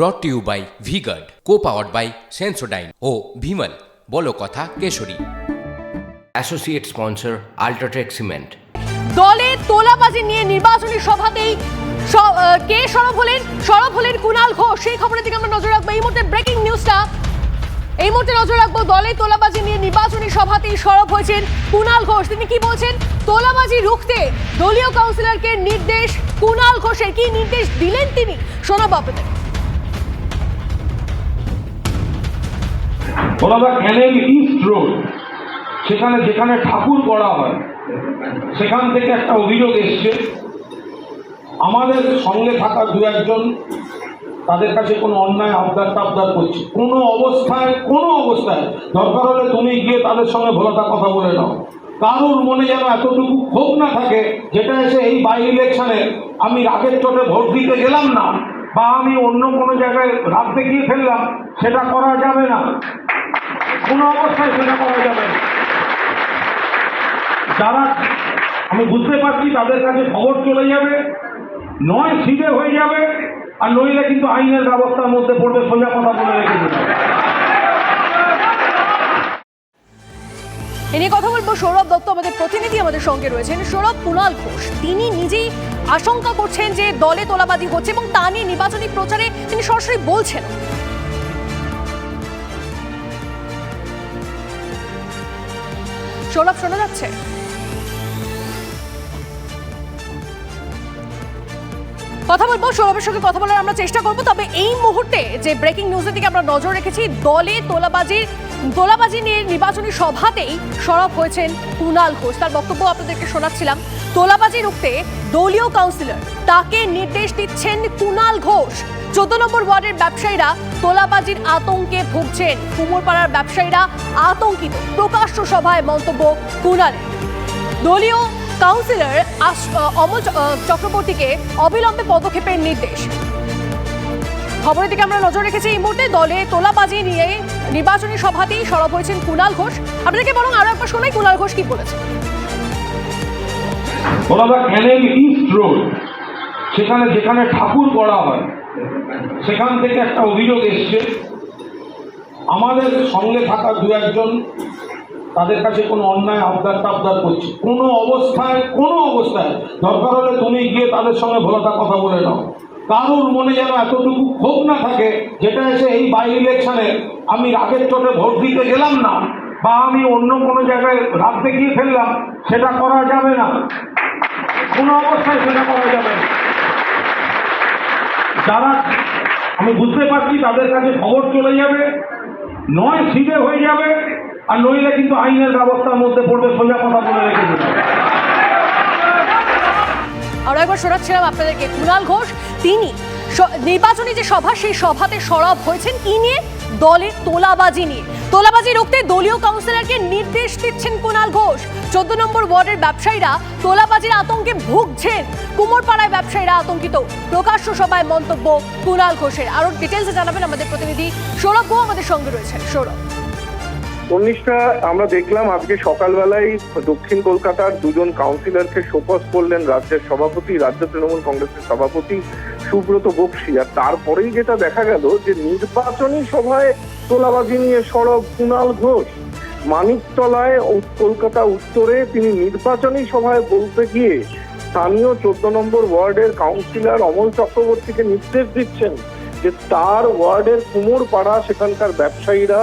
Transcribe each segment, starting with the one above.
Brought to you by V-Guard co powered by Sensodyne ও ভিমল বলো কথা Kesari. Associate sponsor UltraTech cement দলে তোলাবাজি নিয়ে নির্বাচনী সভাতেই কে সরব হলেন? সরব হলেন কুণাল ঘোষ। সেই খবরের দিকে আমরা নজর রাখব। এই মুহূর্তে ব্রেকিং নিউজটা এই মুহূর্তে নজর রাখব দলে তোলাবাজি নিয়ে নির্বাচনী সভাতেই সরব হয়েছেন কুণাল ঘোষ। তিনি কি বলছেন? তোলাবাজি রুখতে দলীয় কাউন্সিলরকে নির্দেশ কুণাল ঘোষের। কি নির্দেশ দিলেন তিনি? শোনাবো আপনাদের। ওনারা ক্যানেল ইস্ট রোড সেখানে, যেখানে ঠাকুর পড়া হয়, সেখান থেকে একটা অভিযোগ এসছে। আমাদের সঙ্গে থাকা দু একজন, তাদের কাছে কোনো অন্যায় আবদার টাবদার করছে। কোনো অবস্থায় কোনো অবস্থায়। দরকার হলে তুমি গিয়ে তাদের সঙ্গে ভোলাটা কথা বলে নাও। কারোর মনে যেন এতটুকু ক্ষোভ না থাকে, যেটা এসে এই বাই ইলেকশনে আমি রাগের চোটে ভোট দিতে গেলাম না। বা আমি অন্য কোনো জায়গায় রাখতে গিয়ে ফেললাম, সেটা করা যাবে না। কোনো অবস্থায় সেটা করা যাবে না। যারা, আমি বুঝতে পারছি তাদের কাছে খবর চলে যাবে, নয় সিধে হয়ে যাবে, আর নইলে কিন্তু আইনের ব্যবস্থার মধ্যে পড়বে, সোজা কথা বলে রেখে দেবে। এ নিয়ে কথা বলব সৌরভ দত্ত, আমাদের প্রতিনিধি আমাদের সঙ্গে রয়েছেন। সৌরভ, কুণাল ঘোষ, তিনি নিজেই আশঙ্কা করছেন যে দলে তোলাবাজি হচ্ছে এবং তা নিয়ে নির্বাচনী প্রচারে তিনি সরাসরি বলছেন। সৌরভ, শোনা যাচ্ছে? কথা বলব, সৌরভের সঙ্গে কথা বলার আমরা চেষ্টা করব, তবে এই মুহূর্তে যে ব্রেকিং নিউজের দিকে আমরা নজর রেখেছি, দলে তোলাবাজির তোলাবাজি নিয়ে নির্বাচনী সভাতেই সরব হয়েছেন কুণাল ঘোষ। তার বক্তব্য আপনাদেরকে শোনাচ্ছিলাম। তোলাবাজি রুখতে দলীয় কাউন্সিলর তাকে নির্দেশ দিচ্ছেন কুণাল ঘোষ। চোদ্দ নম্বর ওয়ার্ডের ব্যবসায়ীরা তোলাবাজির আতঙ্কে ভুগছেন। কুমোরপাড়ার ব্যবসায়ীরা আতঙ্কিত। প্রকাশ্য সভায় মন্তব্য কুণালের দলীয় কাউন্সিলর অমল চক্রবর্তীকে অবিলম্বে পদক্ষেপের নির্দেশ। খবরের দিকে আমরা নজর রেখেছি এই মুহূর্তে দলে তোলাবাজি নিয়ে নির্বাচনী সভাতেই সরব হয়েছেন কুণাল ঘোষ। আপনাদেরকে বরং আরও একবার শোনাই কুণাল ঘোষ কি বলেছে ওনারা ক্যানেল ইস্ট রোড সেখানে যেখানে ঠাকুর পড়া হয়, সেখান থেকে একটা অভিযোগ এসছে। আমাদের সঙ্গে থাকা দু একজন, তাদের কাছে কোনো অন্যায় আবদার টাবদার করছে। কোনো অবস্থায় কোনো অবস্থায়। দরকার হলে তুমি গিয়ে তাদের সঙ্গে ভোলাটা কথা বলে নাও। কারোর মনে যেন এতটুকু ক্ষোভ না থাকে, যেটা এসে এই বাই ইলেকশনে আমি রাগের চোটে ভোট দিতে গেলাম না, বা আমি অন্য কোনো জায়গায় রাগ দেখিয়ে ফেললাম, সেটা করা যাবে না। কোনো অবস্থায় সেটা করা যাবে না। যারা, আমি বুঝতে পারছি তাদের কাছে খবর চলে যাবে, নয় সিধে হয়ে যাবে, আর নইলে কিন্তু আইনের ব্যবস্থার মধ্যে পড়বে সোজা কথা বলে রেখে আরও একবার শোনাচ্ছিলাম আপনাদেরকে। কুণাল ঘোষ, তিনি নির্বাচনী যে সভা, সেই সভাতে সরব হয়েছেন। কি নিয়ে? দলের তোলাবাজি নিয়ে। তোলাবাজি রুখতে দলীয় কাউন্সিলরকে নির্দেশ দিচ্ছেন কুণাল ঘোষ। চোদ্দ নম্বর ওয়ার্ডের ব্যবসায়ীরা তোলাবাজির আতঙ্কে ভুগছেন। কুমোরপাড়ায় ব্যবসায়ীরা আতঙ্কিত। প্রকাশ্য সভায় মন্তব্য কুণাল ঘোষের। আরও ডিটেলসে জানাবেন আমাদের প্রতিনিধি সৌরভ গুহ আমাদের সঙ্গে রয়েছেন। সৌরভ। উনিশটা আমরা দেখলাম আজকে সকালবেলায় দক্ষিণ কলকাতার দুজন কাউন্সিলরকে শোকজ করলেন রাজ্যের সভাপতি, রাজ্য তৃণমূল কংগ্রেসের সভাপতি সুব্রত বক্সি। আর তারপরেই যেটা দেখা গেল যে নির্বাচনী সভায় তোলাবাজি নিয়ে সরব কুণাল ঘোষ। মানিকতলায় কলকাতা উত্তরে তিনি নির্বাচনী সভায় বলতে গিয়ে স্থানীয় চোদ্দ নম্বর ওয়ার্ডের কাউন্সিলর অমল চক্রবর্তীকে নির্দেশ দিচ্ছেন যে তার ওয়ার্ডের কুমোর পাড়া সেখানকার ব্যবসায়ীরা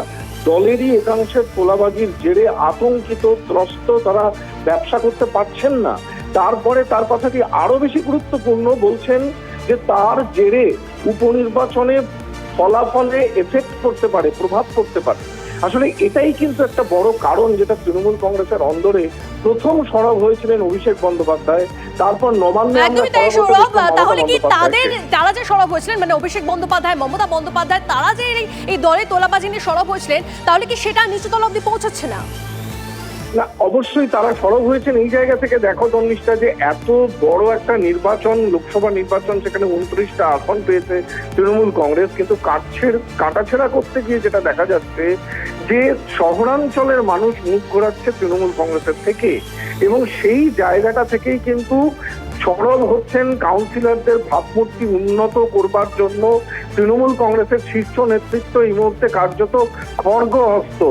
দলেরই একাংশের তোলাবাজির জেরে আতঙ্কিত, ত্রস্ত, তারা ব্যবসা করতে পারছেন না। তারপরে তার কথাটি আরও বেশি গুরুত্বপূর্ণ বলছেন যে তার জেরে উপনির্বাচনে ফলাফলে এফেক্ট করতে পারে প্রভাব পড়তে পারে। আসলে এটাই কিন্তু একটা বড় কারণ যেটা তৃণমূল কংগ্রেসের অন্দরে প্রথম সরব হয়েছিলেন অভিষেক বন্দ্যোপাধ্যায় তারপর নবান্নে আমরা একদমই তাই সৌরভ। তাহলে কি তাদের তারা যে সরব হয়েছিলেন মানে অভিষেক বন্দ্যোপাধ্যায় মমতা বন্দ্যোপাধ্যায় তারা যে এই- এই দলে তোলাবাজি নিয়ে সরব হয়েছিলেন তাহলে কি সেটা নিচুতল অব্দি পৌঁছাচ্ছে না? না, অবশ্যই তারা সরব হয়েছেন এই জায়গা থেকে। দেখো তন্নিষ্ঠা যে এত বড় একটা নির্বাচন, লোকসভা নির্বাচন, সেখানে উনত্রিশটা আসন পেয়েছে তৃণমূল কংগ্রেস। কিন্তু কাটছের, কাটাছেড়া করতে গিয়ে যেটা দেখা যাচ্ছে, যে শহরাঞ্চলের মানুষ মুখ ঘোরাচ্ছে তৃণমূল কংগ্রেসের থেকে। এবং সেই জায়গাটা থেকেই কিন্তু সরব হচ্ছেন কাউন্সিলরদের ভাবমূর্তি উন্নত করবার জন্য তৃণমূল কংগ্রেসের শীর্ষ নেতৃত্ব এই মুহূর্তে কার্যত খড়গহস্ত।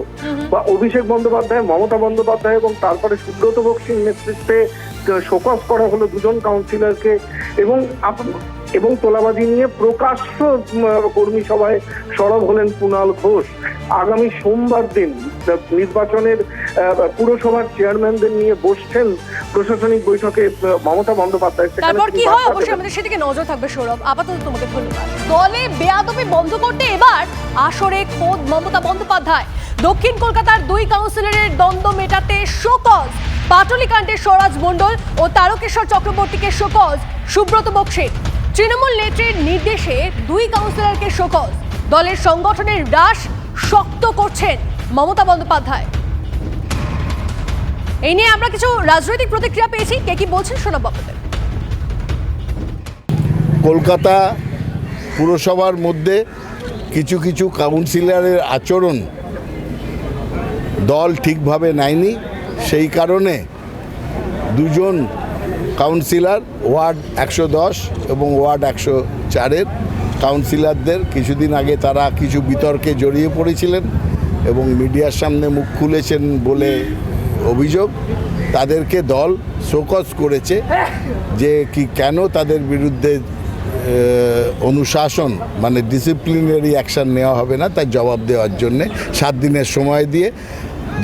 বা অভিষেক বন্দ্যোপাধ্যায় মমতা বন্দ্যোপাধ্যায় এবং তারপরে সুব্রত বক্সির নেতৃত্বে শোকস করা হলো দুজন কাউন্সিলরকে এবং এবং তোলাবাজি নিয়ে প্রকাশ্য কর্মী সভায় সরব হলেন কুণাল ঘোষ। আগামী সোমবার দিন নির্বাচনের পুরসভার চেয়ারম্যানদের নিয়ে বসছেন প্রশাসনিক বৈঠকে মমতা বন্দ্যোপাধ্যায়। তারপর কি হয়? অবশ্যই আমাদের সেদিকে নজর থাকবে সৌরভ। আপাতত তোমাকে ধন্যবাদ। দলে বেয়াদবি বন্ধ করতে এবার আসরে খোদ মমতা বন্দ্যোপাধ্যায়। দক্ষিণ কলকাতার দুই কাউন্সিলরের দ্বন্দ্ব মেটাতে শোকজ। পাটলি কাণ্ডে স্বরাজ মণ্ডল ও তারকেশ্বর চক্রবর্তীকে শোকজ। সুব্রত বক্সি তৃণমূল নেত্রীর নির্দেশে দুই কাউন্সিলরকে শোকজ। দলের সংগঠনের হ্রাস শক্ত করছেন মমতা বন্দ্যোপাধ্যায়। এই নিয়ে আমরা কিছু রাজনৈতিক প্রতিক্রিয়া পেয়েছি। কে কি বলছেন শোনাব কলকাতা পুরসভার মধ্যে কিছু কিছু কাউন্সিলরের আচরণ দল ঠিকভাবে নেয়নি। সেই কারণে দুজন কাউন্সিলর, ওয়ার্ড একশো দশ এবং ওয়ার্ড একশো চারের কাউন্সিলরদের কিছুদিন আগে তারা কিছু বিতর্কে জড়িয়ে পড়েছিলেন এবং মিডিয়ার সামনে মুখ খুলেছেন বলে অভিযোগ, তাদেরকে দল শোকজ করেছে যে কি কেন তাদের বিরুদ্ধে অনুশাসন মানে ডিসিপ্লিনারি অ্যাকশন নেওয়া হবে না তার জবাব দেওয়ার জন্যে সাত দিনের সময় দিয়ে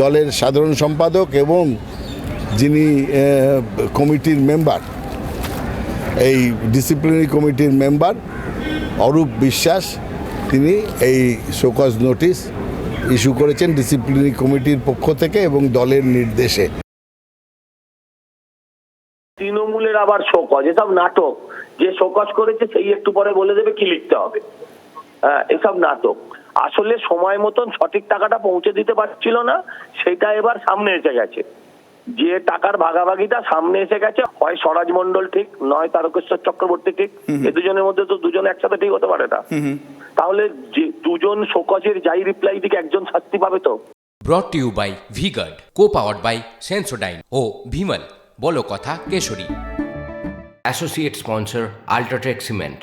দলের সাধারণ সম্পাদক এবং যিনি কমিটির মেম্বার এই ডিসিপ্লিনারি কমিটির মেম্বার অরূপ বিশ্বাস, তিনি এই শোকজ নোটিশ ইস্যু করেছেন ডিসিপ্লিনারি কমিটির পক্ষ থেকে এবং দলের নির্দেশে। তৃণমূলের আবার শোকজ, এসব নাটক। যে শোকজ করেছে সেই একটু পরে বলে দেবে কি লিখতে হবে। হ্যাঁ এসব নাটক। আসলে সময় মতন সঠিক টাকাটা পৌঁছে দিতে পারছিল না, সেটা এবার সামনে এসে গেছে। যে টাকার ভাগাভাগিটা সামনে এসে গেছে হয় স্বরাজ মন্ডল ঠিক নয় তারকেশ্বর চক্রবর্তী ঠিক এ দুজনের মধ্যে তো দুজন একসাথে ঠিক হতে পারে না। তাহলে যে দুজন শোকজের যাই রিপ্লাই দিকে একজন শাস্তি পাবে তো? Brought you by V-Guard co powered by Sensodyne ও ভিমল বলো কথা Kesari. Associate sponsor UltraTech cement